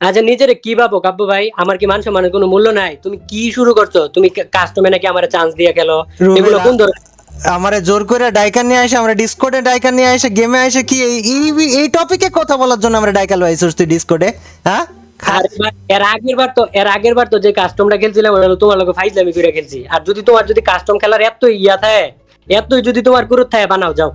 আচ্ছা নিজেরে কি ভাবো? কাব্য ভাই আমার কি মান সম্মানের কোনো মূল্য নাই? তুমি কি শুরু করছ? তুমি কাস্টমে নাকি আমার চান্স দিয়ে খেলো এগুলো কোন ধরনের? আমারে জোর করে ডাইকার নিয়ে আসে আমরা ডিসকোডে ডাইকার নিয়ে আসে গেমে আসে কি এই- এই টপিকে কথা বলার জন্য আমরা ডাইকাল আইছস তুই ডিসকোডে হ্যাঁ? এর আগের বার তো এর আগের বার তো যে কাস্টমটা খেলছিলাম ওটা তোমার লোক ফাইজলামি করে খেলছি। আর যদি তোমার যদি কাস্টম খেলার এত ইয়া থাকে এতই যদি তোমার গুরুত্ব থাকে বানাও যাও।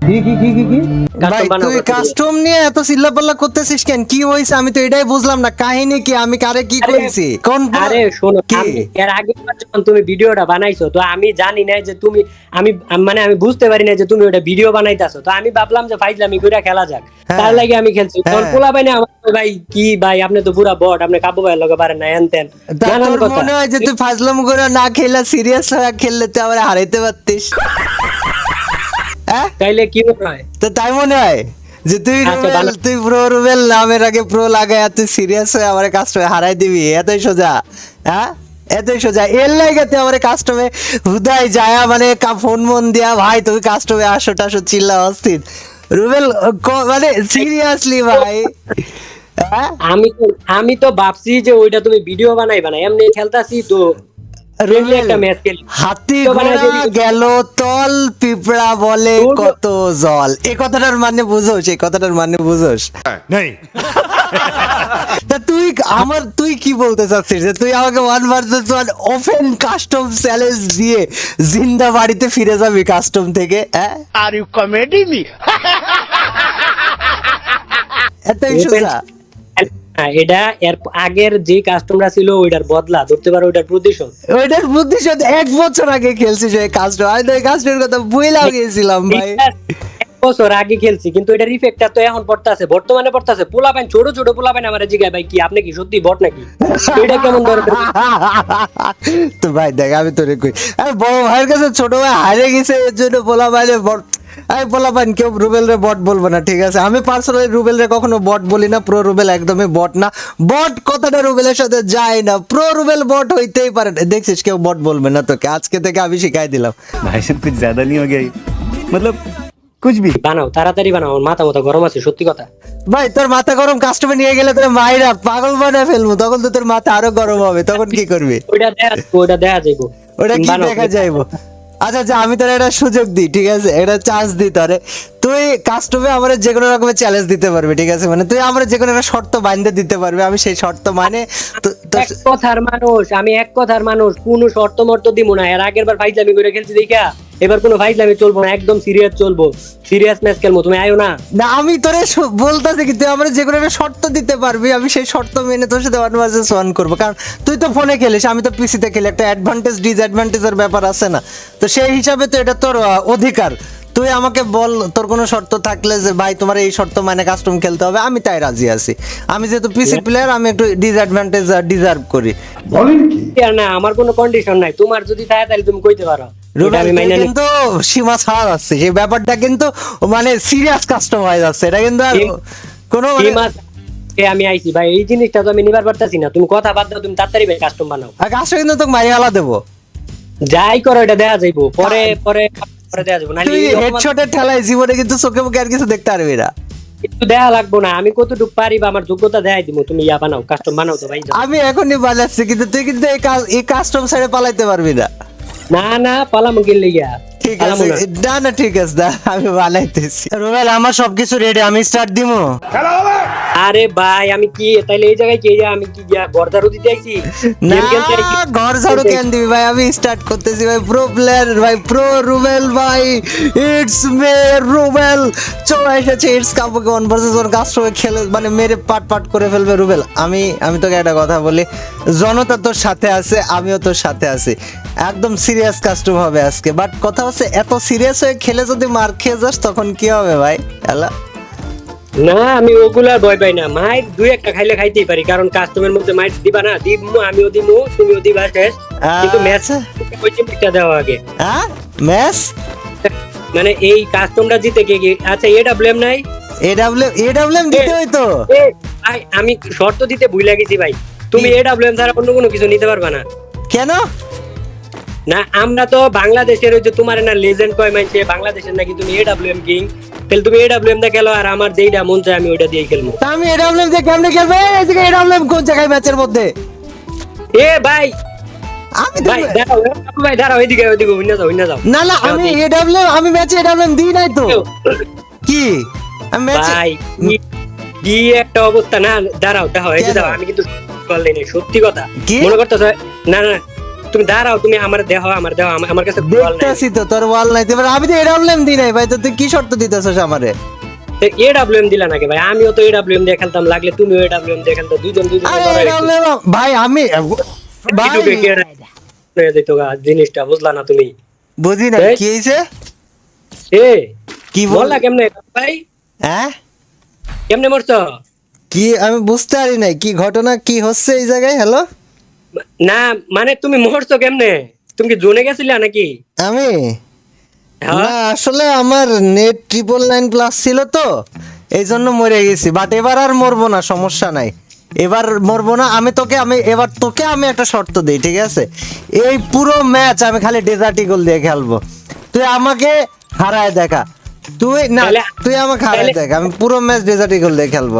ভাই তুই কাস্টম নিয়ে এত চিল্লাপাল্লা করতেছিস কেন? কি হইছে? আমি তো এটাই বুঝলাম না। কাহিনী কি? আমি কারে কি আরে- কইছি? কোন আরে শোনো এর আগে যখন তুমি ভিডিওটা বানাইছো তো আমি জানি না যে তুমি আমি মানে আমি বুঝতে পারি না যে তুমি ওটা ভিডিও বানাইতাছো। তো আমি ভাবলাম যে ফাইজলামি করে খেলা যাক। হ্যাঁ। তার লাগে আমি খেলছি। তোর হ্যাঁ। পোলা ভাই না আমার ভাই কি ভাই? আপনি তো পুরা বট আপনি কাব্য ভাইয়ের লগে পারেন না হ্যান ত্যান তা কথা। মনে হয় যে তুই ফাজলাম করে না খেললে সিরিয়াস হয়ে খেললে তুই আবার হারাইতে পারতিস? তাইলে কি মনে হয় তো তাই মনে হয় যে তুই আচ্ছা, রুবেল তুই প্রো রুবেল নামের আগে প্রো তুই সিরিয়াস হয়ে আমার কাস্টমে হারাই দিবি। এতই সোজা হ্যাঁ? এতই সোজা। এর আমার কাস্টমে হুদাই যায়া মানে ফোন মন দিয়া ভাই তুমি কাস্টমে আসো টাসো চিল্লা অস্থির। রুবেল মানে সিরিয়াসলি ভাই। হ্যাঁ? আমি তো আমি তো ভাবছি যে ওইটা তুমি ভিডিও বানাইবা না। এমনি খেলতাছি তো হাতি ঘোড়া গেল তল পিঁপড়া বলে কত জল। এই কথাটার মানে বুঝোস এই কথাটার মানে বুঝোস। नहीं তা তুই আমার তুই কি বলতে চাচ্ছিস? যে তুই আমাকে one versus one open custom challenge দিয়ে জিন্দা বাড়িতে ফিরে যাবি কাস্টম থেকে হ্যাঁ? Me? এতই Open- সোজা হ্যাঁ, এটা এর আগের যে কাস্টমরা ছিল ওইটার বদলা ধরতে পারো ওইটার প্রতিশোধ। ওইটার সাথে এক বছর আগে খেলছিস ওই কাস্টম আমি তো কাস্টমের কথা গিয়েছিলাম ভাই। বছর আগে খেলছি কিন্তু এটার ইফেক্টটা তো এখন পড়তাছে বর্তমানে পড়তাছে। পোলা পাইন ছোট ছোট পোলা পাইন আমার জিগায় ভাই কি আপনি কি সত্যি বট নাকি? এটা কেমন ধরনের তো ভাই দেখ আমি তোরে কই বড় ভাইয়ের কাছে ছোট ভাই হারিয়ে গেছে এর জন্য বলা ভাইরে বট আমি বলাবেন কেউ রুবেল রে বট বলব না ঠিক আছে? আমি পার্সোনালি রুবেল রে কখনো বট বলি না প্রো রুবেল একদমই বট না। বট কথাটা রুবেলের সাথে যায় না প্রো রুবেল বট হইতেই পারে দেখছিস কেউ বট বলবে না তোকে আজকে থেকে আমি শিখাই দিলাম। ভাই সব কিছু জ্যাদা নিয়ে গেই মতলব কুছ ভি? বানাও তাড়াতাড়ি বানাও মাথা মতো গরম আছে সত্যি কথা। ভাই তোর মাথা গরম কাস্টমে নিয়ে গেলে তোর মাইরা পাগল বানায় ফেলমু তখন তো তোর মাথা আরও গরম হবে তখন কি করবে? ওইটা দেখ ওইটা দেখা যাইবো। ওটা কি দেখা যাইবো? আচ্ছা আচ্ছা আমি তোর একটা সুযোগ দিই, ঠিক আছে? এটা চান্স দিই তোরে তুই কাস্টমে আমার যে কোনো রকমের চ্যালেঞ্জ দিতে পারবি, ঠিক আছে? মানে তুই আমার যে কোনো একটা শর্ত বাইন্ধে দিতে পারবি, আমি সেই শর্ত মানে তো- তো- এক কথার মানুষ আমি এক কথার মানুষ কোনো শর্ত মর্ত দিব না। এর আগের বার ফাইজলামি করে খেলছি দেখা। এবার কোনো ফাইজলামি চলবো না একদম সিরিয়াস চলবো। সিরিয়াস ম্যাচ খেলব তুমি আয়ো না? না আমি তোরে বলতেছি কি তুই আমার যে কোনো একটা শর্ত দিতে পারবি আমি সেই শর্ত মেনে তোর সাথে ওয়ান ভার্সেস ওয়ান করব। কারণ তুই তো ফোনে খেলিস আমি তো পিসিতে খেলি একটা অ্যাডভান্টেজ ডিসঅ্যাডভান্টেজের ব্যাপার আছে না। তো সেই হিসাবে তো এটা তোর অধিকার। তুই আমাকে বল তোর কোনো শর্ত থাকলে যে ভাই তোমার এই শর্ত মানে কাস্টম খেলতে হবে। আমি তাই রাজি আছি। আমি যেহেতু পিসি প্লেয়ার আমি একটু ডিসঅ্যাডভান্টেজ ডিজার্ভ করি। বলেন আর না আমার কোনো কন্ডিশন নাই। তোমার যদি থাকে তাহলে তুমি কইতে পারো। কিন্তু সীমা ছাড়া যাচ্ছে। সেই ব্যাপারটা কিন্তু মানে সিরিয়াস কাস্টম হয়ে যাচ্ছে। এটা কিন্তু আর কোনো মানে- আমি আইছি। ভাই এই জিনিসটা তো আমি নিবার পারতাছি না। তুমি কথা বাদ দাও তুমি তাড়াতাড়ি ভাই কাস্টম বানাও। কাজটা কিন্তু তোকে মারিয়ালা দেবো। যাই করো এটা দেখা যাইবো। পরে পরে পরে দেখা যাব নাহলে তুই এই অপমান হেডশটের ঠেলায় জীবনে কিন্তু চোখে মুখে আর কিছু দেখতে পারবি না। একটু দেখা লাগবো না আমি কতটুকু পারি বা আমার যোগ্যতা দেখাই দিব তুমি ইয়া বানাও কাস্টম বানাও তো ভাই আমি এখনই বাজাচ্ছি কিন্তু তুই কিন্তু এই কাজ এই কাস্টম সাইডে পালাইতে পারবি না। না না পালামো গেলে গিয়া ঠিক আছে না। না ঠিক আছে দা আমি বানাইতেছি। রুবেল আমার সবকিছু রেডি আমি স্টার্ট দিমু। আরে ভাই আমি কি তাইলে এই জায়গায় কি আমি কি গিয়া গর্দারু দিতে আইছি? না? ঘর ঝাড়ু কেন দিবি ভাই? আমি স্টার্ট করতেছি ভাই প্রো প্লেয়ার ভাই প্রো রুবেল ভাই ইটস মে রুবেল চলে এসেছে ইটস কাপুকে ওয়ান ভার্সেস ওর ওয়ান কাস্টমে খেলে মানে মেরে পাট পাট করে ফেলবে রুবেল আমি আমি তোকে একটা কথা বলি জনতা তোর সাথে আছে আমিও তোর সাথে আছি। একদম সিরিয়াস কাস্টম হবে আজকে। বাট কথা হচ্ছে এত সিরিয়াস হয়ে খেলে যদি মার খেয়ে যাস তখন কি হবে ভাই? হ্যালো না আমি ওগুলার ভয় পাই না। মাইক দুই একটা খাইলে খাইতেই পারি কারণ কাস্টমের মধ্যে মাইক দিবা না দিমু আমিও দিমু তুমিও দিবা শেষ। কিন্তু ম্যাচ। ওই টিমটা দেওয়া আগে। হ্যাঁ? ম্যাচ মানে এই কাস্টমটা জিতে কে আচ্ছা এটা ব্লেম নাই? এডাব্লিউ এডাব্লিউ দিতে হইতো? ভাই, আমি শর্ত দিতে ভুলে গেছি ভাই। তুমি ব্লেম ছাড়া অন্য কোনো কিছু নিতে পারবা না। কেন? না আমরা তো বাংলাদেশের ওই যে তোমার না লেজেন্ড কয় মাইছে বাংলাদেশের নাকি তুমি এডব্লিউএম কিং তাহলে তুমি এডব্লিউএম দা খেলো আর আমার যেইটা মন চায় আমি ওইটা দিয়ে খেলব। আমি এডাব্লিউএম দিয়ে কেমনে খেলবে? এদিকে এডাব্লিউএম কোন জায়গায় ম্যাচের মধ্যে? এ ভাই আমি ভাই দাঁড়াও ভাই দাঁড়াও এদিকে ওইদিকে হইনা যাও হইনা যাও। না না আমি এডাব্লিউএম আমি ম্যাচে এডাব্লিউএম দিই নাই তো। কি? আমি ম্যাচে ভাই কি- একটা অবস্থা না দাঁড়াও দাঁড়াও এই যে দাঁড়াও আমি কিন্তু সত্যি কথা কি? মনে করতেছ না না তুমি দাঁড়াও তুমি আমার দেহ আমার দেহ আমার- কাছে দেখতেছি তো তোর ওয়াল নাই। এবার আমি তো এডাব্লিউএম দিই নাই ভাই তো তুই কি শর্ত দিতেছস আমারে? এডব্লিউএম দিলা নাকি ভাই? আমিও তো এডব্লিউএম দিয়ে খেলতাম লাগলে তুমিও এডব্লিউএম দিয়ে খেলতো দুজন দুজন আরে এডাব্লিউএম ভাই আমি ভাই। জিনিসটা বুঝলা না তুমি। বুঝি না কি হইছে? এ কি বল বললা কেমনে ভাই? হ্যাঁ কেমনে মরছ? কি আমি বুঝতে পারি নাই কি ঘটনা কি হচ্ছে এই জায়গায়? হ্যালো না মানে তুমি মরছো কেমনে? তুমি কি জোনে গেছিলা নাকি? আমি? হ্যাঁ? না আসলে আমার নেট ট্রিপল নাইন প্লাস ছিল তো এই জন্য মরে গেছি। বাট এবার আর মরবো না সমস্যা নাই। এবার মরবো না আমি তোকে আমি এবার তোকে আমি একটা শর্ত দিই ঠিক আছে? এই পুরো ম্যাচ আমি খালি ডেজার্ট ইগল দিয়ে খেলব। তুই আমাকে হারায় দেখা। তুই না তুই আমাকে হারায় দেখা আমি পুরো ম্যাচ ডেজার্ট ইগল দিয়ে খেলব।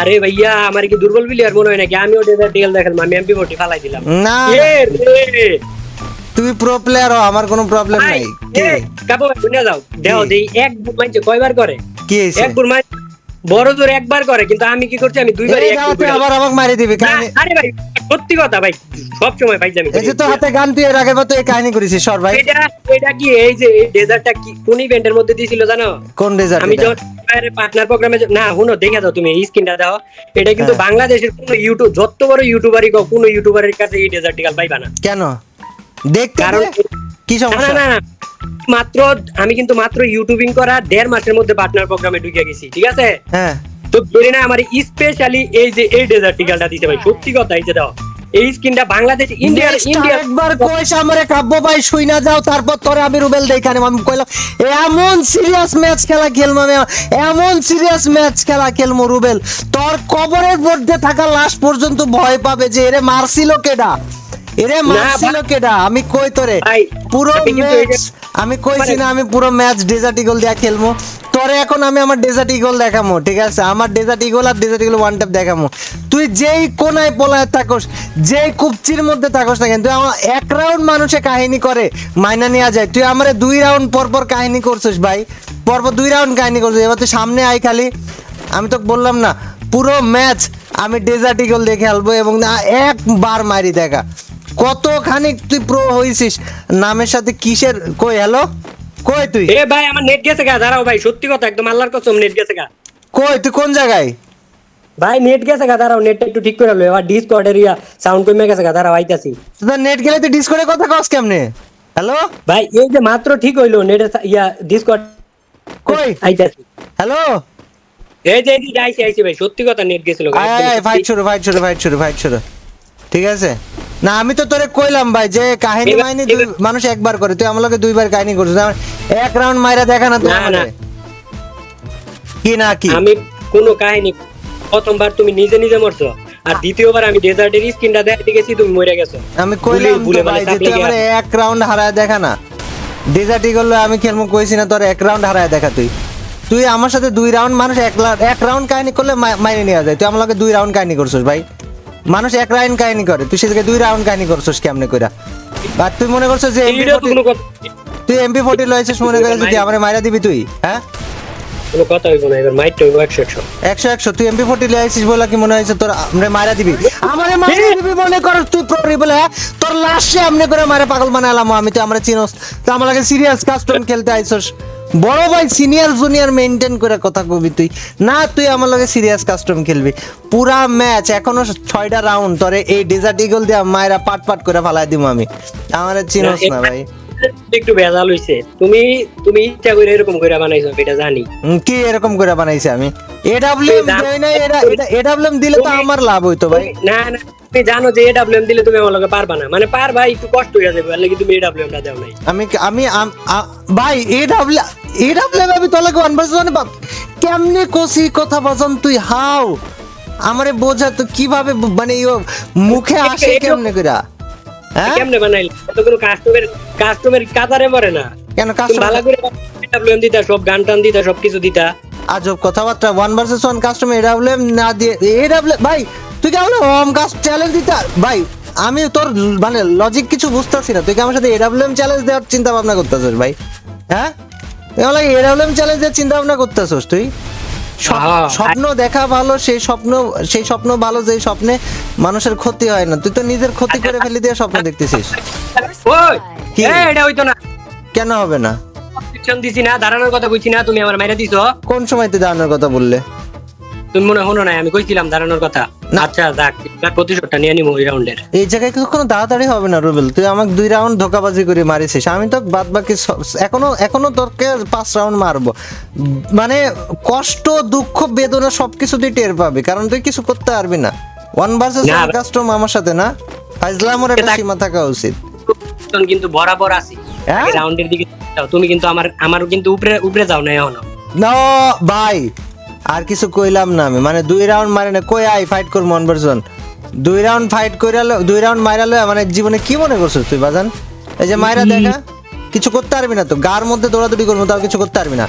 আরে ভাইয়া আমার কি দুর্বল প্লেয়ার মনে হয় নাকি? আমি ডেজার্ট ডিএল দেখালাম আমি এমপি ফোর্টি ফালাই দিলাম। না তুমি প্রো প্লেয়ার হও আমার কোনো প্রবলেম নাই। কাপো শুনে যাও। দেও দেই এক বুক মাইছে কয়বার করে? কি হইছে এক বুক মাই বড় জোর একবার করে কিন্তু আমি কি করছি? আমি দুইবার এক আবার আমাকে মারি দিবি আরে ভাই সত্যি কথা ভাই সব সময় ভাই আমি এই যে তোর হাতে গান তুই এর আগের তো এই কাহিনী করেছিস সর ভাই। এটা এটা কি এই যে এই ডেজার্টটা কি কোন ইভেন্টের মধ্যে দিছিল জানো? কোন ডেজার্ট আমি যখন পার্টনার প্রোগ্রামে না শুনো দেখে দাও তুমি এই স্ক্রিনটা দাও। এটা কিন্তু হ্যাঁ। বাংলাদেশের কোন ইউটিউব যত বড় ইউটিউবারই কোন ইউটিউবারের কাছে এই ডেজার্টিকাল পাইবা না। কেন? দেখতে কারণ। কি না না না মাত্র আমি কিন্তু মাত্র ইউটিউবিং করা দেড় মাসের মধ্যে পার্টনার প্রোগ্রামে ঢুকে গেছি ঠিক আছে? হ্যাঁ। তো ধরে না আমার স্পেশালি এই যে এই ডেজার্টিকালটা দিতে ভাই সত্যি কথা এই যে দাও। এই স্ক্রিনটা বাংলাদেশ ইন্ডিয়ার ইন্ডিয়া আরেকবার কইস আমারে কাব্য ভাই শুই না যাও তারপর তোরে আমি রুবেল দেখানে আমি কইলাম এমন সিরিয়াস ম্যাচ খেলা খেলব আমি এমন সিরিয়াস ম্যাচ খেলা খেলব রুবেল। তোর কবরের মধ্যে থাকা লাশ পর্যন্ত ভয় পাবে যে এরে মারছিল কেডা? এরে মারছিল কেডা? আমি কই তোরে? পুরো আমি কিন্তু ম্যাচ আমি কইছি না আমি পুরো ম্যাচ ডেজার্ট ইগল দিয়ে খেলব তোরে এখন আমি আমার ডেজার্ট ইগল দেখামো, ঠিক আছে? আমার ডেজার্ট ইগল আর ডেজার্ট ইগল ওয়ান ট্যাপ দেখামো। তুই যেই কোনায় পোলায় থাকস, যেই কুপচির মধ্যে থাকস না কিন্তু এক রাউন্ড মানুষে কাহিনী করে মাইনা নেওয়া যায়। তুই আমার দুই রাউন্ড পর পর কাহিনী করছিস ভাই। পরপর দুই রাউন্ড কাহিনী করছিস। এবার তুই সামনে আই খালি। আমি তো বললাম না, পুরো ম্যাচ আমি ডেজার্ট ইগল দেখে খেলব এবং একবার মারি দেখা। কতখানি তুই প্রো হইছিস? নামের সাথে কিসের কই হ্যালো কই তুই? এ ভাই আমার নেট গেছে গা দাঁড়াও ভাই সত্যি কথা একদম আল্লাহর কসম নেট গেছে গা। কই তুই কোন জায়গায়? ভাই নেট গেছে গা দাঁড়াও নেটটা একটু ঠিক করে লো এবার ডিসকর্ডের ইয়া সাউন্ড কমে গেছে গা দাঁড়াও আইতাছি। তোর নেট গেলে তুই ডিসকর্ডে কথা কস কেমনে? হ্যালো ভাই এই যে মাত্র ঠিক হইল নেটের ইয়া ডিসকর্ড কই? আইতাছি। হ্যালো এই যে এই আইছি আইছি ভাই সত্যি কথা নেট গেছিল গা, আয় একদম আয় ফাইট সত্যি। শুরু ফাইট শুরু ফাইট শুরু ফাইট শুরু। ঠিক আছে? না আমি তো তোরে কইলাম ভাই যে কাহিনী মাইনি মানুষ একবার করে তুই আমাকে দুইবার কাহিনী করছিস। আমার এক রাউন্ড মাইরা দেখা না তুই না, আমারে না। কি না কি? আমি কোনো কাহিনী প্রথমবার তুমি নিজে নিজে মরছো আর দ্বিতীয়বার আমি ডেজার্টের স্ক্রিনটা দেখতে গেছি তুমি মরে গেছো। আমি কইলাম তো মানে ভাই যে তুই লেগে আমার। এক রাউন্ড হারায় দেখা না। ডেজার্টি করলে আমি খেলব কইছি না তোর এক রাউন্ড হারায় দেখা তুই। তুই আমার সাথে দুই রাউন্ড মানুষ এক রাউন্ড কাহিনী করলে মাইনে নেওয়া যায়। তুই আমাকে দুই রাউন্ড কাহিনী করছিস ভাই। মানুষ এক রাউন্ড কাহিনী করে। তুই সেদিকে দুই রাউন্ড কাহিনী করছিস কেমনে কইরা? আর তুই মনে করছিস যে এমপি তুই এমপি ফোর্টি লয়েছিস মনে করিস যে আমার মাইরা দিবি তুই হ্যাঁ? কোনো কথা হইব না এবার মাইট হইব একশো একশো। একশো একশো তুই এমপি ফোর্টি লয়েছিস বলে কি মনে হয়েছে তোর আমরা মারা দিবি? আমারে মারা দিবি মনে কর তুই প্ররি বলে হ্যাঁ? তোর লাশে আমনে করে মারে পাগল বানালাম আমি তো আমরা চিনোস। তো আমার লাগে সিরিয়াস কাস্টম খেলতে আইছস বড় ভাই সিনিয়র জুনিয়র মেনটেন করে কথা কবি তুই। না তুই আমার লগে সিরিয়াস কাস্টম খেলবি। পুরা ম্যাচ এখনও ছয়টা রাউন্ড তরে এই ডেজার্ট ইগল দিয়া মায়েরা পাট পাট করে ফালাই দিব আমি। আমার চিনোস না ভাই। একটু ভেজাল হইছে। তুমি তুমি ইচ্ছা করে এরকম করে বানাইছো এটা জানি। কি এরকম করে বানাইছে আমি? এডাব্লিউএম দেই না এটা এডাব্লিউএম দিলে তো আমার লাভ হইতো ভাই। না না তুমি জানো যে এডব্লিউএম দিলে তুমি আমার লগে পারবা না। মানে পারবা একটু কষ্ট হয়ে যাবে আর লাগি তুমি এডব্লিউএমটা দাও নাই। আমি আমি ভাই এডাব্লিউ এডাব্লিউএম আমি কোন ভার্সন কেমনে কষি কথা বলছন তুই? হাও! আমারে বোঝা তো কীভাবে মানে মুখে আসে কেমনে কইরা? কেমনে বানাইলে? কোনো কাস্টমের কাস্টমের কাতারে পড়ে না? কেন কাস্টমার ভালো করে ডাব্লিউএম দিতা সব গান টান দিতা সব কিছু দিতা। আজব কথাবার্তা ওয়ান ভার্সেস ওয়ান কাস্টমার না দিয়ে ভাই তুই কেমন কাস্ট চ্যালেঞ্জ দিতে? ভাই আমি তোর মানে লজিক কিছু বুঝতেছি না। তুই কি আমার সাথে এডাব্লিউএম চ্যালেঞ্জ দেওয়ার চিন্তা ভাবনা করতেছিস ভাই? হ্যাঁ? এডাব্লিউএম চ্যালেঞ্জ দেওয়ার চিন্তা ভাবনা করতেছিস তুই? হ্যাঁ। স্বপ্ন দেখা ভালো সেই স্বপ্ন সেই স্বপ্ন ভালো যে স্বপ্নে মানুষের ক্ষতি হয় না। তুই তো নিজের ক্ষতি করে ফেলে দিয়ে স্বপ্ন দেখতেছিস। কি? এটা হইতো না। কেন হবে না? দিছি না দাঁড়ানোর কথা কইছি না তুমি আমার মেরে দিছো। কোন সময় তুই দাঁড়ানোর কথা বললে? তুমি মনে হলো না আমি কইছিলাম দাঁড়ানোর কথা। আচ্ছা যাক এবার প্রতিশোধটা নিয়ে নিবো ওই রাউন্ডের এই জায়গায় কখনো তাড়াতাড়ি হবে না রুবেল? তুই আমাকে দুই রাউন্ড ধোকাবাজি করে মারিছিস আমি তো বাদ বাকি এখনও এখনও তোকে পাঁচ রাউন্ড মারবো। মানে কষ্ট দুঃখ বেদনা সবকিছু তুই টের পাবি কারণ তুই কিছু করতে পারবি না। ওয়ান ভার্সেস ওয়ান কাস্টম আমার সাথে না? ফাইজলামোর একটা সীমা থাকা উচিত। কিন্তু বরাবর আছি। হ্যাঁ? রাউন্ডের দিকে যাও। তুমি কিন্তু আমার আমার কিন্তু উপরে উপরে যাও না এখনও। না ভাই। আর কিছু কইলাম না আমি। মানে দুই রাউন্ড মারে না কই আই ফাইট কর মন ভার্সন দুই রাউন্ড ফাইট কইরালো দুই রাউন্ড মাইরালো মানে জীবনে কি মনে করছিস তুই বাজান? এই যে মাইরা দেখা কিছু করতে পারবি না তো। গার মধ্যে দৌড়াদৌড়ি করব তাও কিছু করতে পারবি না।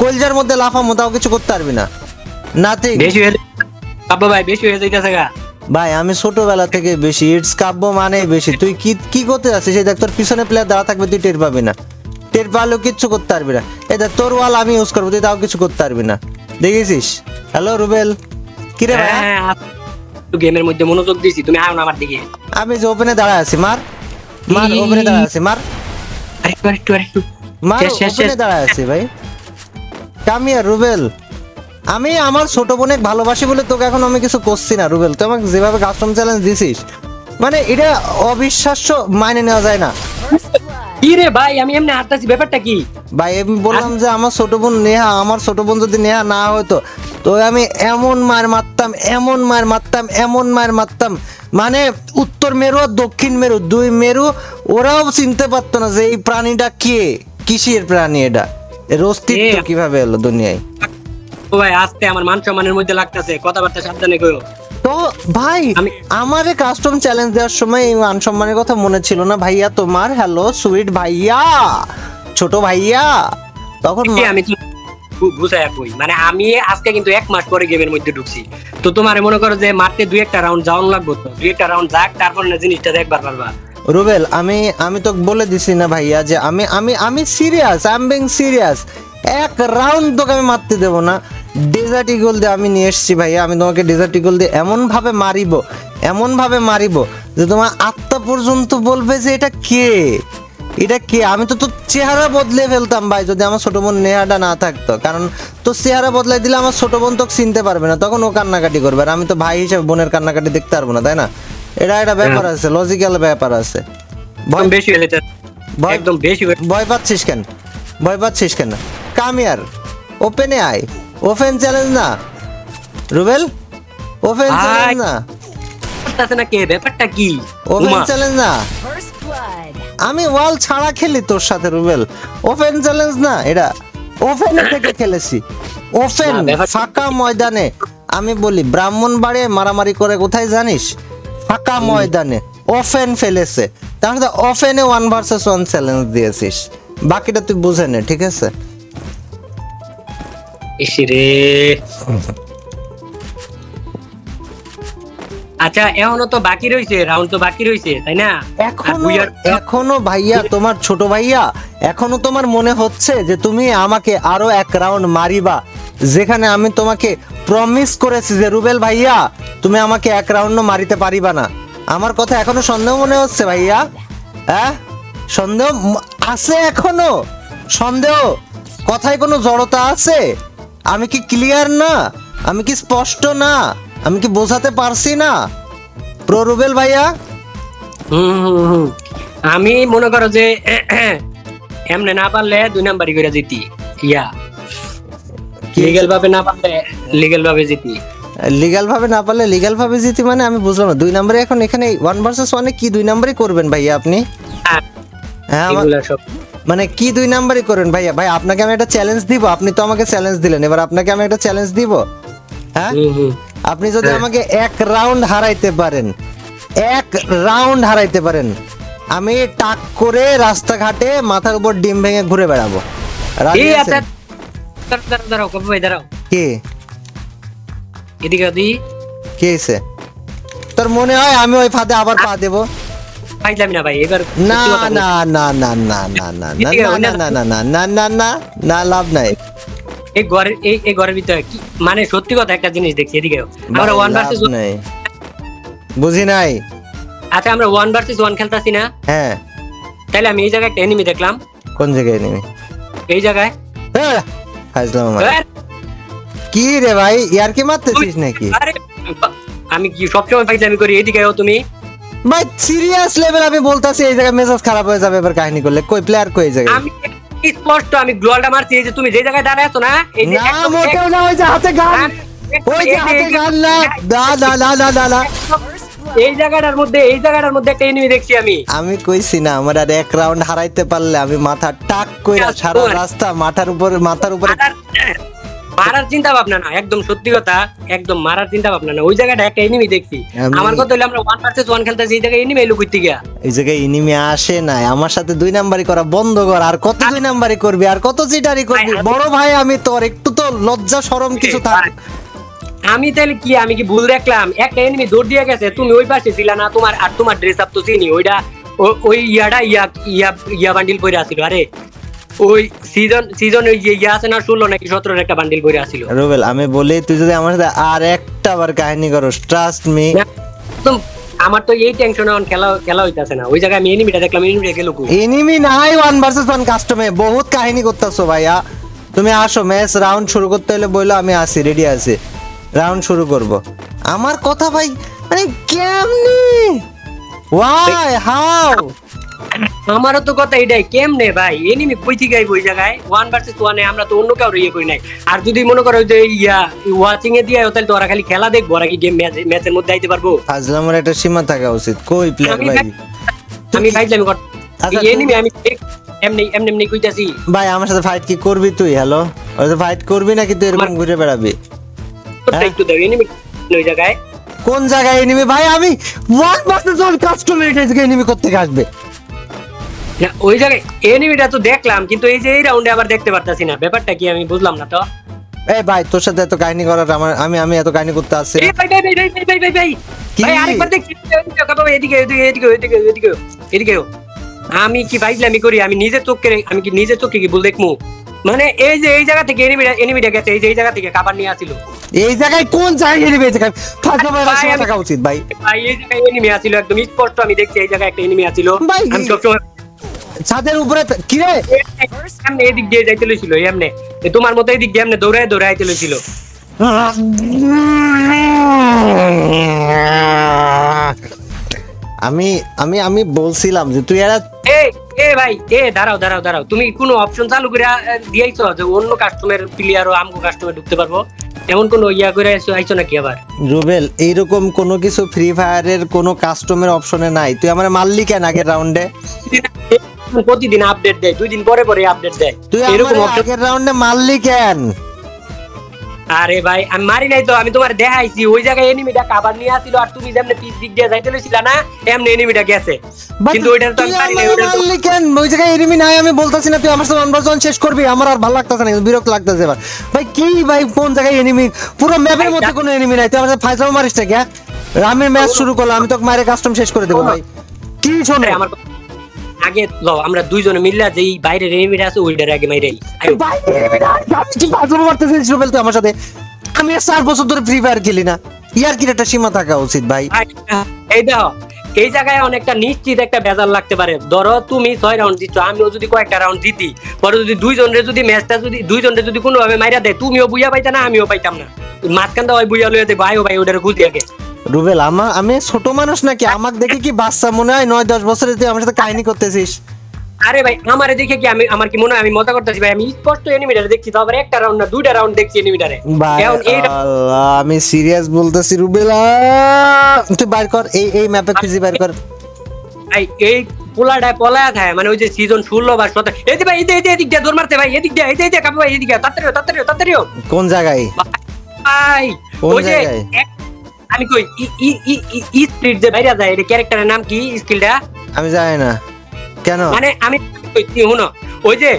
কলজার মধ্যে লাফামো তাও কিছু করতে পারবি না। নাথিং বেশি হয়ে বাবা ভাই বেশি হয়ে যাইতেছে গা। ভাই আমি ছোটবেলা থেকে বেশি ইটস কাব্য মানে বেশি। তুই কি কি করতে যাচ্ছিস? এই দেখ তোর পিছনে প্লেয়ার দাঁড়া থাকবে তুই টের পাবি না। টের পালেও কিচ্ছু করতে পারবি না। এই দেখ তোর ওয়াল আমি ইউজ করব তুই তাও কিছু করতে পারবি না। দেখেছিস হ্যালো রুবেল কিরে ভাই হ্যাঁ গেমের মধ্যে মনোযোগ দিছি তুমি আয় না আমার দিকে। আমি যে ওপেনে দাঁড়ায় আছি মার। মার ওপেনে দাঁড়ায় আছি মার। আরেকটু আরেকটু আরেকটু। মার ওপেনে। দাঁড়ায় আছি ভাই। কামিয়া রুবেল আমি আমার ছোট বোনের ভালোবাসি বলে তোকে এখন আমি কিছু করছি না রুবেল তুই আমাকে যেভাবে কাস্টম চ্যালেঞ্জ দিছিস মানে এটা অবিশ্বাস্য মাইনে নেওয়া যায় না। কি রে ভাই আমি এমনি হাঁটতেছি ব্যাপারটা কি? ভাই আমি বললাম যে আমার ছোট বোন নেহা আমার ছোট বোন যদি নেহা না হতো তো আমি এমন মার মারতাম এমন মার মারতাম এমন মার মারতাম মানে উত্তর মেরু আর দক্ষিণ মেরু দুই মেরু ওরাও চিনতে পারতো না যে এই প্রাণীটা কে কিসের প্রাণী এটা? এর অস্তিত্ব কীভাবে এলো দুনিয়ায়? ও ভাই আস্তে আমার মান সম্মানের মধ্যে লাগতেছে কথাবার্তা সাবধানে কইও। তো ভাই আমারে কাস্টম চ্যালেঞ্জ দেওয়ার সময় এই মান সম্মানের কথা মনে ছিল না। ভাইয়া তোমার হ্যালো সুইট ভাইয়া ছোট ভাইয়া তখন আমি বুঝাইয়া কই মানে আমি আজকে কিন্তু এক মাস পরে গেমের মধ্যে ঢুকছি। তো তোমার মনে করো যে মারতে দুই একটা রাউন্ড যাওয়ান লাগবে তো। দুই একটা রাউন্ড যাক তারপর না জিনিসটা দেখবার পারবা। রুবেল আমি আমি তো বলে দিছি না ভাইয়া যে আমি আমি আমি serious I am being serious এক রাউন্ড তোকে আমি মারতে দেবো না। ডেজার্ট ইগল দিয়ে আমি নিয়ে এসেছি ভাইয়া। আমি তোমাকে ডেজার্ট ইগল দিয়ে এমন ভাবে মারিব এমন ভাবে মারিব যে তোমার আত্মা পর্যন্ত বলবে যে এটা কে? এটা কে? আমি তো তোর চেহারা বদলে ফেলতাম ভাই যদি আমার ছোট বোন নেহাটা না থাকতো। কারণ তোর চেহারা বদলাই দিলে আমার ছোট বোন তোকে চিনতে পারবে না তখন ও কান্নাকাটি করবে আর আমি তো ভাই হিসেবে বোনের কান্নাকাটি দেখতে পারব না তাই না? এটা একটা ব্যাপার আছে লজিক্যাল ব্যাপার আছে। ভয় বেশি ভয় পাচ্ছিস কেন? ভয় পাচ্ছিস কেন? কামিয়ার ওপেনে আয়। ওপেন চ্যালেঞ্জ না। রুবেল ওপেন চ্যালেঞ্জ না। না কে? ব্যাপারটা কি? ওপেন চ্যালেঞ্জ না। আমি ওয়াল ছাড়া খেলি তোর সাথে রুবেল। ওপেন চ্যালেঞ্জ না এটা ওপেন থেকে খেলেছি। ওপেন ফাঁকা ময়দানে। আমি বলি ব্রাহ্মণ বাড়ে মারামারি করে কোথায় জানিস? ফাঁকা ময়দানে। ওপেন ফেলেছে। তাহলে ওপেনে ওয়ান ভার্সেস ওয়ান চ্যালেঞ্জ দিয়েছিস। বাকিটা তুই বুঝে নে ঠিক আছে? ইস রে। আচ্ছা এখনও তো বাকি রইছে রাউন্ড তো বাকি রইছে তাই না? এখনও এখনও ভাইয়া তোমার ছোট ভাইয়া এখনও তোমার মনে হচ্ছে যে তুমি আমাকে আরও এক রাউন্ড মারিবা যেখানে আমি তোমাকে প্রমিস করেছি যে রুবেল ভাইয়া তুমি আমাকে এক রাউন্ড মারিতে পারিবা না। আমার কথা এখনও সন্দেহ মনে হচ্ছে ভাইয়া? হ্যাঁ? সন্দেহ আছে এখনও? সন্দেহ? কথায় কোনো জড়তা আছে? আমি কি ক্লিয়ার না? আমি কি স্পষ্ট না? আমি কি বোঝাতে পারছি না? প্রো রুবেল ভাইয়া। আমি মনে করো যে এমনে না পারলে দুই নাম্বারই করে জিতি। ইয়া। লিগেল ভাবে না পারলে লিগেল ভাবে জিতি। লিগাল ভাবে না পারলে লিগাল ভাবে জিতি মানে আমি বুঝলাম না। দুই নম্বরে এখন এখানে ওয়ান ভার্সেস ওয়ানে কি দুই নম্বরই করবেন ভাইয়া আপনি? হ্যাঁ, মানে কি দুই নাম্বারই করবেন ভাইয়া ভাই আপনাকে আমি একটা চ্যালেঞ্জ দিব। আপনি তো আমাকে চ্যালেঞ্জ দিলেন। এবার আপনাকে আমি একটা চ্যালেঞ্জ দিব। হ্যাঁ। আপনি যদি হ্যাঁ। আমাকে এক রাউন্ড হারাইতে পারেন এক রাউন্ড হারাইতে পারেন আমি টাক করে রাস্তাঘাটে মাথার উপর ডিম ভেঙে ঘুরে বেড়াবো? আচ্ছা। কি? এদিকে কি তোর মনে হয় আমি ওই ফাঁদে আবার পা দেবো? পাইলাম না ভাই এবার না। না না না না না না না না না না- না না না না না লাভ নাই এই ঘরের এই এই ঘরের ভিতরে কি মানে সত্যি কথা একটা জিনিস দেখছি এদিকে আমরা ওয়ান ভার্সেস নাই বুঝি নাই আচ্ছা আমরা ওয়ান ভার্সেস ওয়ান খেলতাছি না হ্যাঁ তাহলে আমি এই জায়গায় একটা এনিমি দেখলাম কোন জায়গায় নেবে এই জায়গায় ফাইজলাম আমার কি রে ভাই ইয়ার কি মারতেছিস নাকি আরে আমি কি সবসময় ফাইজলামি করি এদিকে তুমি ভাই সিরিয়াস লেভেল আমি বলতাছি এই জায়গায় মেজাজ খারাপ হয়ে যাবে এবার কাহিনী করলে। কই প্লেয়ার কই এই জায়গায়? আমি স্পষ্ট আমি গ্লোয়ালটা মারছি এই যে তুমি যে জায়গায় দাঁড়ায় আছো না এই যে না মোটেও না ওই যে হাতে গান। ওই যে হাতে গান না না না না না না না। এই জায়গাটার মধ্যে এই জায়গাটার মধ্যে একটা এনিমি দেখছি আমি। আমি কইছি না আমার আর এক রাউন্ড হারাইতে পারলে আমি মাথা টাক কইরা সারা রাস্তা মাথার উপরে মাথার উপরে মারার- চিন্তা ভাবনা না একদম সত্যি কথা একদম মারার চিন্তা ভাবনা না। ওই জায়গাটা একটা এনিমি দেখছি। আমার কথা হলো আমরা ওয়ান ভার্সেস ওয়ান খেলতেছি এই জায়গায় এনিমি এলো কইতে গিয়া এই জায়গায় ইনিমি আসে নাই। আমার সাথে দুই নাম্বারই করা বন্ধ কর আর কত দুই নাম্বারই করবি আর কত চিটারি করবি? বড় ভাই আমি তোর একটু তো লজ্জা শরম কিছু থাক। আমি তাহলে কি আমি কি ভুল দেখলাম? একটা এনিমি দৌড় দিয়ে গেছে তুমি ওই পাশে ছিল না তোমার আর তোমার ড্রেস আপ তো চিনি ওইটা ওই ইয়াটা ইয়া ইয়া ইয়া বান্ডিল পরে আসছিল আরে। ওই সিজন সিজন ওই ইয়া আছে না ষোলো নাকি সতেরোর একটা বান্ডিল পরে আসছিল। রুবেল আমি বলি তুই যদি আমার সাথে আর একটা বার কাহিনী করস ট্রাস্ট মি একদম আমার তো এই টেনশনে অন খেলা খেলা হইতাছে না। ওই জায়গায় আমি এনিমিটা দেখলাম এনিমিটা গেল এনিমি নাই ওয়ান ভার্সেস ওয়ান কাস্টমে বহুত কাহিনী করতেছো ভাইয়া। তুমি আসো ম্যাচ রাউন্ড শুরু করতে হলে বলল আমি আসি রেডি আছি। রাউন্ড শুরু করব। আমার কথা ভাই মানে কেমনি? ওয়াই হাউ আমারও তো কথা এটাই কেমনে ভাই? এনিমি কই থেকে আইবো ওই জায়গায়? ওয়ান ভার্সেস ওয়ানে আমরা তো অন্য কাউরে ইয়ে করি নাই। আর যদি মনে করো যে ইয়া ওয়াচিং এ দিয়ে তাহলে তো ওরা খালি খেলা দেখব ওরা কি গেম ম্যাচের মধ্যে আইতে পারব? ফাজলামের একটা সীমা থাকা উচিত। কই প্লেয়ার আমি ভাই? ভাই- আমি আচ্ছা, এনিমি আমি এমনি এমনি এমনি কইতাছি। ভাই আমার সাথে ফাইট কি করবি তুই? হ্যালো ওই তো ফাইট করবি নাকি তুই এরকম ঘুরে বেড়াবি? হ্যাঁ? একটু দাও এনিমি ওই জায়গায়? কোন জায়গায় এনিমি ভাই আমি ওয়ান ভার্সেস ওয়ান কাস্টমার এটা এনিমি করতে আসবে? না, ওই জায়গায় এনিমিটা তো দেখলাম কিন্তু এই যে এই রাউন্ডে আবার দেখতে পারতাছি না। ব্যাপারটা কি আমি বুঝলাম না তো। এই ভাই তোর সাথে এত কাহিনী করার আমার আমি আমি এত কাহিনী করতে আসছি এই ভাই ভাই ভাই ভাই ভাই ভাই ভাই ভাই আরেকবার দেখছি এদিকে এদিকে এদিকে এদিকে এদিকে এদিকে। আমি কি ভাইজলামি করি? আমি নিজের চোখে আমি কি নিজের চোখে কি ভুল দেখমু? মানে এই যে এই জায়গা থেকে এনিমিটা এনিমিটা গেছে এই যে এই জায়গা থেকে কাবার নিয়ে আসিল। এই জায়গায় কোন জায়গায় এনিমি জায়গায় ফাজলামের ভাই, থাকা উচিত ভাই। ভাই এই জায়গায় এনিমি আসিল একদম স্পষ্ট আমি দেখছি এই জায়গায় একটা এনিমি আসিল। আমি সবসময় ছাদের উপরে কি রে? এমনি এদিক দিয়ে যাইতে লইছিল এমনি এ তোমার মতো এদিক দিয়ে এমনি দৌড়ায় দৌড়ায় আইতে লইছিল। আমি আমি আমি বলছিলাম যে তুই এরা এ এ ভাই এ দাঁড়াও দাঁড়াও দাঁড়াও। তুমি কোনো অপশন চালু করে দিয়েছ যে অন্য কাস্টমার প্লেয়ার ও আমগো কাস্টমার ঢুকতে পারব? এমন কোনো ইয়া করে আইছো আইছো নাকি আবার? রুবেল এইরকম কোনো কিছু ফ্রি ফায়ারের কোনো কাস্টমের অপশনে নাই। তুই আমার মারলি কেন আগের রাউন্ডে প্রতিদিন আপডেট দেয় দুই দিন পরে পরে আপডেট দেয়। তুই এরকম আগের রাউন্ডে মারলি কেন? আরে ভাই আমি মারি নাই তো আমি তোমার দেখাইছি। ওই জায়গায় এনিমিটা কাবার নিয়ে আসিল আর তুমি যেমনি পিস দিক দিয়ে যাইতে লইছিলা না এমনি এনিমিটা গেছে। কিন্তু ওইটা তো আমি পারি নাই ওইটা তো- মারলি কেন? ওই জায়গায় এনিমি নাই আমি বলতাছি না তুই আমার সাথে অনভার্সন শেষ করবি আমার আর ভালো লাগতেছে না বিরক্ত লাগতেছে এবার। ভাই কি ভাই কোন জায়গায় এনিমি পুরো ম্যাপের মধ্যে কোনো এনিমি নাই তুই আমার সাথে ফাইজলাম মারিস হ্যাঁ? আমি ম্যাচ শুরু করলাম আমি তোকে মারে কাস্টম শেষ করে দেবো ভাই। কি শোনো? আমার আগে লও আমরা দুইজনে মিললা যেই বাইরের এনিমিটা আছে ওইটার আগে মাইরাই। ভাই আমি কি ফাইজলাম মারতেছিস রুবেল তুই আমার সাথে। আমি আর চার বছর ধরে ফ্রি ফায়ার খেলি না। ইয়ার কি একটা সীমা থাকা উচিত ভাই? এই দেখো এই জায়গায় অনেকটা নিশ্চিত একটা বেজাল লাগতে পারে। ধরো তুমি ছয় রাউন্ড দিচ্ছ আমিও যদি কয়েকটা রাউন্ড জিতি পরে যদি দুইজনের যদি ম্যাচটা যদি দুইজনের যদি কোনোভাবে মাইরা দেয় তুমিও বুইয়া পাইতা না আমিও পাইতাম না। মাঝখান ওই বুইয়া লইয়া দেয় ভাই ও ভাই ওটার খুঁজি আগে। রুবেল আমা আমি ছোট মানুষ নাকি? আমাকে দেখে কি বাচ্চা মনে হয়? নয় দশ বছরে তুই আমার সাথে কাহিনী করতেছিস। আরে ভাই আমারে দেখে কি আমি আমার কি মনে হয় আমি মজা করতেছি? ভাই আমি স্পষ্ট এনিমিটারে দেখছি তো আবার একটা রাউন্ড না দুইটা রাউন্ড দেখছি এনিমিটারে। এখন আমি সিরিয়াস বলতেছি রুবেল তুই বাইর কর এই এই ম্যাপে খুঁজি বাইর কর। ভাই এই পোলাটায় পলায়া খায় মানে ওই যে সিজন ষোলো বা সতেরো। এই যে ভাই এই এই এদিক দিয়ে দৌড় মারতে ভাই এদিক দিয়ে এই এই যে কাপু ভাই এদিক দিয়ে তাড়াতাড়ি তাড়াতাড়ি তাড়াতাড়ি কোন জায়গায়? ভাই ওই যে আমি কই ই ই ই ই- ই স্পিড যে বাইরে যায় এটা ক্যারেক্টারের নাম কি স্কিলটা আমি জানি না। কেন? মানে আমি কই তুই শুনো ওই যে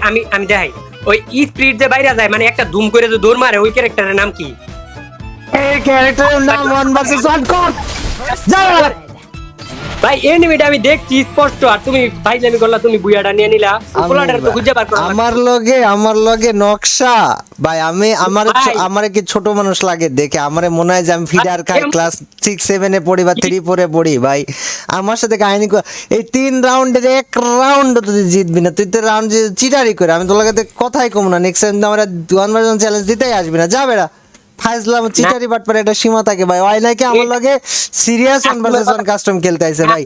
আমি আমি যাই ওই ই স্পিড যে বাইরে যায় মানে একটা ধুম করে যে দৌড় মারে ওই ক্যারেক্টারের নাম কি? এই ক্যারেক্টারের নাম ওয়ান ভার্সেস ওয়ান কোন যাও ভাই এনিমিটা আমি দেখছি স্পষ্ট। আর তুমি ফাইজলামি করলা তুমি বুয়াটা নিয়ে নিলা। পোলাটার তো খুঁজে আমার লগে আমার লগে নকশা। ভাই আমি আমার কি ছোট মানুষ লাগে দেখে? আমারে মনে হয় যে আমি ফিডার খাই ক্লাস সিক্স সেভেনে পড়ি বা থ্রি ফোরে পড়ি। ভাই আমার সাথে কাহিনী এই তিন রাউন্ডের এক রাউন্ড তুই জিতবি না। তুই তো রাউন্ড চিটারি করে। আমি তোর লগে কথাই কম না। নেক্সট টাইম আমরা ওয়ান ভার্সন চ্যালেঞ্জ দিতেই আসবি না। যাবে না ফাইজলাম চিটারি বাট পারে একটা সীমা থাকে ভাই। ওই নাকি আমার লগে সিরিয়াস কাস্টম খেলতে আইছে ভাই।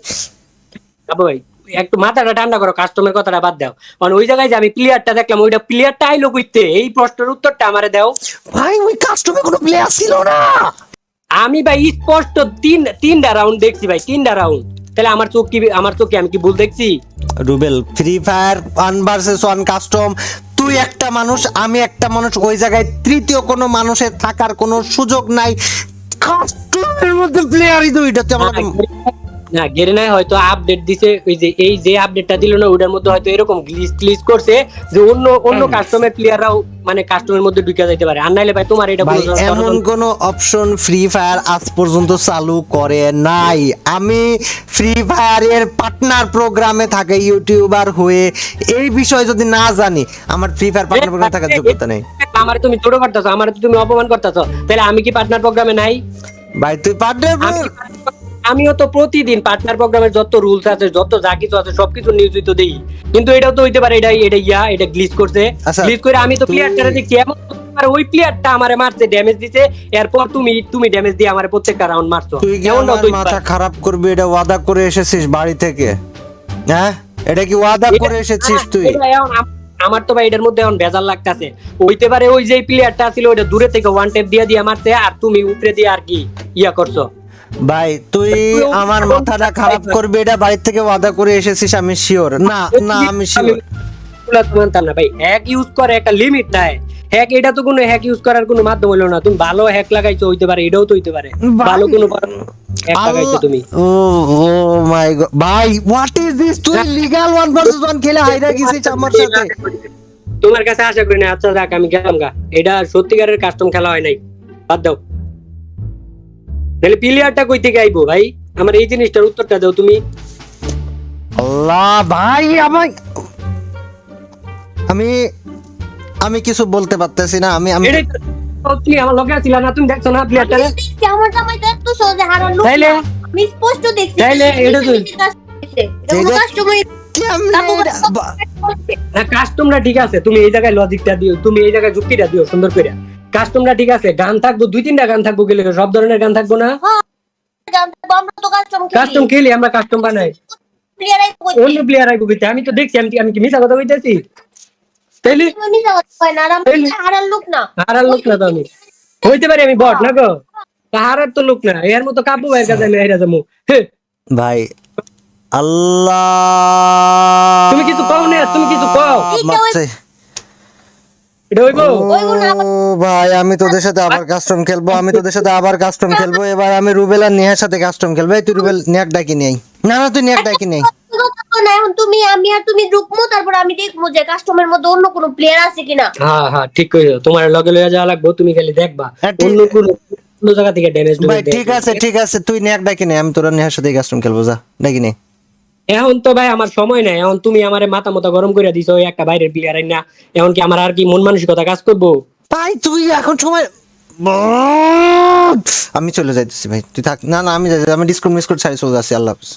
ভাই একটু মাথাটা ঠান্ডা করো কাস্টমের কথাটা বাদ দাও। কারণ ওই জায়গায় যে আমি প্লেয়ারটা দেখলাম ওইটা প্লেয়ারটা আইলো কইতে। এই প্রশ্নের উত্তরটা আমারে দাও। ভাই ওই কাস্টমে কোনো প্লেয়ার ছিল না। আমি ভাই স্পষ্ট তিন তিনটা রাউন্ড দেখছি ভাই তিনটা রাউন্ড তাহলে আমার চোখ কি আমার চোখে আমি কি ভুল দেখছি? Rubel Free Fire one versus one custom তুই একটা মানুষ আমি একটা মানুষ ওই জায়গায় তৃতীয় কোনো মানুষের থাকার কোনো সুযোগ নাই। কাস্টমের মধ্যে প্লেয়ারই দুইটা তুই আমাকে না হয়তো আপডেট দিছে ওই যে এই যে আপডেটটা দিল না ওটার মধ্যে হয়তো এরকম গ্লিচ ক্লিচ করছে যে অন্য অন্য কাস্টমার প্লেয়াররাও মানে মধ্যে ঢুকে যাইতে পারে। আর নাইলে ভাই তোমার এটা এমন কোন অপশন ফ্রি ফায়ার আজ পর্যন্ত চালু করে নাই। আমি ফ্রি ফায়ারের পার্টনার প্রোগ্রামে থাকে ইউটিউবার হয়ে এই বিষয় যদি না জানি আমার ফ্রি ফায়ার পার্টনার প্রোগ্রামে থাকার যোগ্যতা নেই। আমার তুমি ছোট করতেছো আমার তুমি অপমান করতেছো। তাহলে আমি কি পার্টনার প্রোগ্রামে নাই? ভাই তুই পার্টনার আমিও তো প্রতিদিন পার্টনার প্রোগ্রামের যত রুলস আছে যত যা কিছু আছে সবকিছু নিয়োজিত দেই। কিন্তু এটাও তো হইতে পারে এটা এটা ইয়া এটা গ্লিচ করছে। আচ্ছা, গ্লিচ করে আমি তো প্লেয়ারটা দেখছি এমন আর ওই প্লেয়ারটা আমারে মারছে ড্যামেজ দিছে এরপর তুমি তুমি ড্যামেজ দিয়ে আমারে প্রত্যেকটা রাউন্ড মারছো। এমনটাও মাথা খারাপ করবি এটা ওয়াদা করে এসেছিস বাড়ি থেকে। হ্যাঁ? এটা কি ওয়াদা করে এসেছিস তুই? আমার তো ভাই এটার মধ্যে এখন ভেজাল লাগতাছে। হইতে পারে ওই যে প্লেয়ারটা ছিল ওটা দূরে থেকে ওয়ান টেপ দিয়ে দিয়ে মারছে আর তুমি উপরে দিয়ে আর কি ইয়া করছ। ভাই তুই আমার মাথাটা খারাপ করবি এটা বাড়ি থেকে ওয়াদা করে এসেছিস আমি শিওর না না আমি শিওর না ভাই। হ্যাক ইউজ করে একটা লিমিট নাই। হ্যাক এটা তো কোনো হ্যাক ইউজ করার কোনো মাধ্যম হলো না। তুমি ভালো হ্যাক লাগাইছো হইতে পারে এটাও তো হইতে পারে। ভালো কোনো তুমি। ও ও মাই গড ভাই হোয়াট ইজ দিস তুই লিগ্যাল ওয়ান ভার্সেস ওয়ান খেলে হাইরা গেছিস আমার সাথে। তোমার কাছে আশা করি না আচ্ছা দেখ আমি গেলাম গা। এটা সত্যিকারের কাস্টম খেলা হয় নাই। বাদ দাও। তাহলে প্লেয়ারটা কই থেকে আইবো ভাই? আমার এই জিনিসটার উত্তরটা দাও তুমি। আল্লাহ ভাই আমায় আমি আমি কিছু বলতে পারতেছি না আমি আমি তুমি আমার লগে ছিল না তুমি দেখছ না প্লেয়ারটা? আমি দেখছি, আমার জামাই তো এত সহজে হারানো তাইলে? আমি স্পষ্ট দেখছি তাইলে এটা তো- কাস্টমার ঠিক আছে তুমি এই জায়গায় লজিকটা দিও তুমি এই জায়গায় যুক্তিটা দিও সুন্দর করে কাস্টমটা ঠিক আছে গান থাকব দুই তিনটা গান থাকব গেলে সব ধরনের গান থাকব না? কাস্টম কাস্টম খেলি। আমরা কাস্টম বানাই। অন্য প্লেয়ার আইবো কইতে। আমি তো দেখছি আমি আমি কি মিছা কথা কইতেছি? তাইলে? হারার লোক না। হারার লোক না তো আমি। হইতে পারি আমি বট না গো? হারার তো লোক না এর মতো কাব্য ভাইয়ের কাছে আমি হেরা যাব ভাই আল্লাহ তুমি কিছু কও না তুমি কিছু কও বাচ্চা। এটা হইবো ওইগো না ও ভাই আমি তোদের সাথে আবার কাস্টম খেলব আমি তোদের সাথে আবার কাস্টম খেলব। এবার আমি রুবেল আর নেহার সাথে কাস্টম খেলব। তুই রুবেল নেহাক ডাকি নেই। না না তুই নেহাক ডাকি নেই। কথা তো না এখন তুমি আমি আর তুমি রুকমো তারপর আমি দেখব যে কাস্টমের মধ্যে অন্য কোনো প্লেয়ার আছে কিনা। হ্যাঁ হ্যাঁ ঠিক কইছো। তোমার লগে যাওয়া লাগবো তুমি খালি দেখবা। হ্যাঁ, অন্য কোনো অন্য জায়গা থেকে ড্যামেজ ভাই ঠিক আছে ঠিক আছে তুই নেহাক ডাকি নেই আমি তোরা নেহার সাথে কাস্টম খেলব যা ডাকি নেই এখন তো ভাই আমার সময় নাই এখন তুমি আমার মাথা মতো গরম করে দিছো ওই একটা বাইরের প্লেয়ার না এখন কি আমার আর কি মন মানসিকতা কাজ করব? ভাই তুই এখন সময় আমি চলে যাইতেছি ভাই তুই থাক। না না আমি যাই- আমি ডিসকাউন্ট মিস করে ছাড়ি চলে যাচ্ছি আল্লাহ হাফিজ।